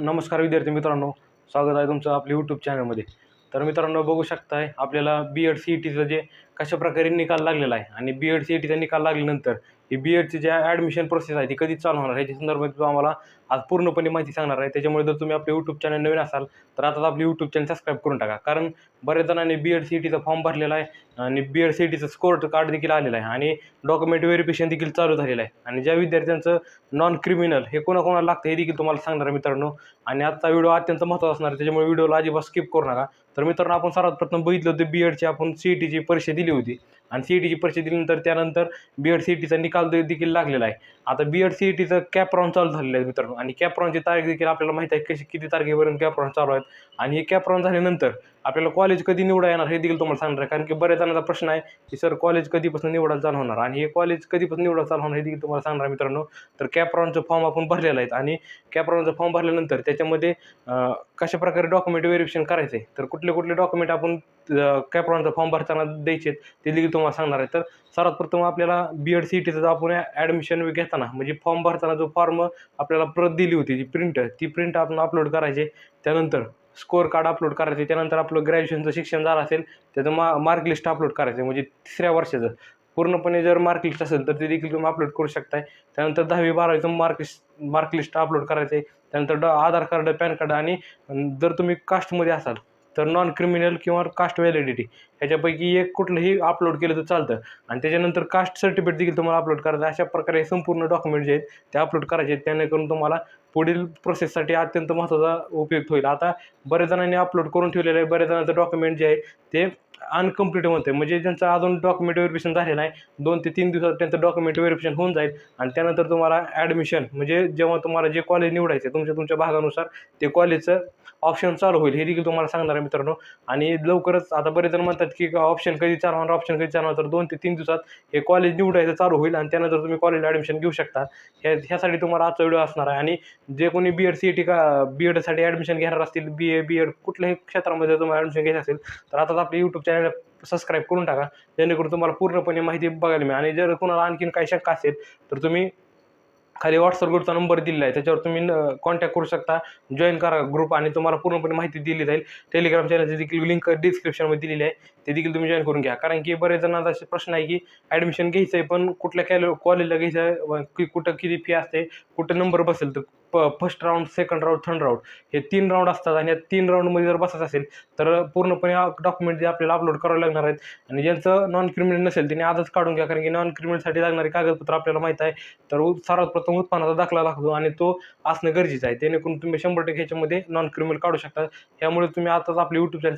नमस्कार विद्यार्थी मित्रांनो स्वागत आहे तुमचं आपल्या यूट्यूब चॅनलमध्ये तर मित्रांनो बघू शकताय आपल्याला बी एड सी ई टीचं जे कशा प्रकारे निकाल लागलेला आहे? आणि बी एड सी ई टीचा निकाल लागल्यानंतर ही बी एडची ज्या ॲडमिशन प्रोसेस आहे ती कधी चालू होणार? याच्या संदर्भात तो आम्हाला आज पूर्णपणे माहिती सांगणार आहे. त्याच्यामुळे जर तुम्ही आपले यूट्यूब चॅनल नवीन असाल तर आता आपले यूट्यूब चॅनल सबस्क्राईब करून टाका. कारण बऱ्याच जणांनी बी एड सी ई टीचा फॉर्म भरलेला आहे आणि बी एड सी ई टीचं स्कोर कार्ड देखील आलेलं आहे आणि डॉक्युमेंट व्हेरिफिकेशन देखील चालू झालेलं आहे. आणि ज्या विद्यार्थ्यांचं नॉन क्रिमिनल हे कोणाकोणाला लागतं हे देखील तुम्हाला सांगणार आहे मित्रांनो. आणि आजचा व्हिडिओ अत्यंत महत्त्वाचा असणार आहे. त्याच्यामुळे व्हिडिओला अजिबात स्किप करू नका. तर मित्रांनो आपण सर्वात प्रथम बघितलं होतं बी एडची आपण सी ई टीची परीक्षा दिली होती आणि सी ई टीची परीक्षा दिल्यानंतर त्यानंतर बी एड सी ई टीचा निकाल देखील लागलेला आहे. आता बी एड सी ई टीचं कॅप चालू झालेलं आहे मित्रांनो. आणि कॅप तारीख देखील आपल्याला माहिती आहे कशी किती तारखेपर्यंत कॅप चालू आहेत. आणि हे कॅप झाल्यानंतर आपल्याला कॉलेज कधी निवडा येणार हे देखील तुम्हाला सांगणार आहे. कारण की बऱ्याच जणांचा प्रश्न आहे की सर कॉलेज कधीपासून निवडायला चालू होणार? आणि हे कॉलेज कधीपासून निवडायला चालू होणार हे देखील तुम्हाला सांगणार आहे मित्रांनो. तर कॅप फॉर्म आपण भरलेला आहे. आणि कॅप फॉर्म भरल्यानंतर त्याच्यामध्ये कशा प्रकारे डॉक्युमेंट व्हेरिफिकेशन करायचं आहे तर कुठले कुठले डॉक्युमेंट आपण कॅप फॉर्म भरताना द्यायचे आहेत ते देखील तुम्हाला सांगणार आहे. तर सर्वात प्रथम आपल्याला बी एड सी ई टीचं जो आपण ॲडमिशन घेताना म्हणजे फॉर्म भरताना जो फॉर्म आपल्याला प्रत दिली होती जी प्रिंट ती प्रिंट आपण अपलोड करायची. त्यानंतर स्कोअर कार्ड अपलोड करायचे. त्यानंतर आपलं ग्रॅज्युएशनचं शिक्षण झालं असेल त्याचं मा मार्क लिस्ट अपलोड करायचं म्हणजे तिसऱ्या वर्षाचं. पूर्णपणे जर मार्क लिस्ट असेल तर ते देखील तुम्ही अपलोड करू शकताय. त्यानंतर दहावी बारावीचं mark mark list mark list upload करायचं. आहे त्यानंतर ड आधार कार्ड पॅन कार्ड आणि जर तुम्ही कास्टमध्ये असाल तर नॉन क्रिमिनल किंवा कास्ट व्हॅलिडिटी ह्याच्यापैकी एक कुठलंही अपलोड केलं तर चालतं. आणि त्याच्यानंतर कास्ट सर्टिफिकेट देखील तुम्हाला अपलोड करायचं अशा प्रकारे हे संपूर्ण डॉक्युमेंट जे आहेत ते अपलोड करायचे आहेत. त्याने तुम्हाला पुढील प्रोसेससाठी अत्यंत महत्त्वाचा उपयुक्त होईल. आता बऱ्याच जणांनी अपलोड करून ठेवलेलं आहे. बऱ्याच जणांचं डॉक्युमेंट जे आहे ते अनकम्प्लीट आहे म्हणजे ज्यांचं अजून डॉक्युमेंट व्हेरिफिकेशन झालेलं आहे दोन ते तीन दिवसात त्यांचं डॉक्युमेंट व्हेरिफिकेशन होऊन जाईल आणि त्यानंतर तुम्हाला ॲडमिशन म्हणजे जेव्हा तुम्हाला जे कॉलेज निवडायचं आहे तुमच्या तुमच्या भागानुसार ते कॉलेजचं ऑप्शन चालू होईल. हे देखील तुम्हाला सांगणार आहे मित्रांनो. आणि लवकरच आता बरेच जण म्हणतात की ऑप्शन कधी चालू होणार ऑप्शन कधी चालू होणार तर दोन ते तीन दिवसात हे कॉलेज निवडायचं चालू होईल आणि त्यानंतर तुम्ही कॉलेज ॲडमिशन घेऊ शकता. ह्या ह्यासाठी तुम्हाला आजचा व्हिडिओ असणार आहे. आणि जे कोणी B Ed C E T का बी एडसाठी ॲडमिशन घेणार असतील बी ए बी एड कुठल्याही क्षेत्रामध्ये तुम्हाला ॲडमिशन घ्यायचं असेल तर आताच आपले यूट्यूब चॅनल सबस्क्राईब करून टाका. जेणेकरून तुम्हाला पूर्णपणे माहिती बघायला मिळेल. आणि जर कुणाला आणखीन काही शंका असेल तर तुम्ही खाली व्हॉट्सअप ग्रुपचा नंबर दिलेला आहे. त्याच्यावर तुम्ही कॉन्टॅक्ट करू शकता. जॉईन करा ग्रुप आणि तुम्हाला पूर्णपणे माहिती दिली जाईल. टेलिग्राम चॅनलची देखील लिंक डिस्क्रिप्शनमध्ये दिलेली आहे. ते देखील तुम्ही जॉईन करून घ्या. कारण की बरेच जणांचा असे प्रश्न आहे की ॲडमिशन घ्यायचं आहे पण कुठल्या कॅल कॉलेजला घ्यायचं आहे की कुठं किती फी असते? कुठं नंबर बसेल? तर प first round second round third round हे तीन राऊंड असतात आणि या तीन राऊंडमध्ये जर बसायचं असेल तर पूर्णपणे डॉक्युमेंट जे आपल्याला अपलोड करावे लागणार आहेत. आणि ज्यांचं नॉन क्रिमिनल नसेल त्यांनी आजच काढून घ्या कारण की नॉन क्रिमिनलसाठी लागणारे कागदपत्र आपल्याला माहीत आहे. तर सर्वात प्रथम उत्पन्नाचा दाखला लागतो आणि तो असणं गरजेचं आहे. जेणेकरून तुम्ही शंभर टक्के ह्याच्यामध्ये नॉन क्रिमिनल काढू शकता. त्यामुळे तुम्ही आताच आपले यूट्यूब चॅनल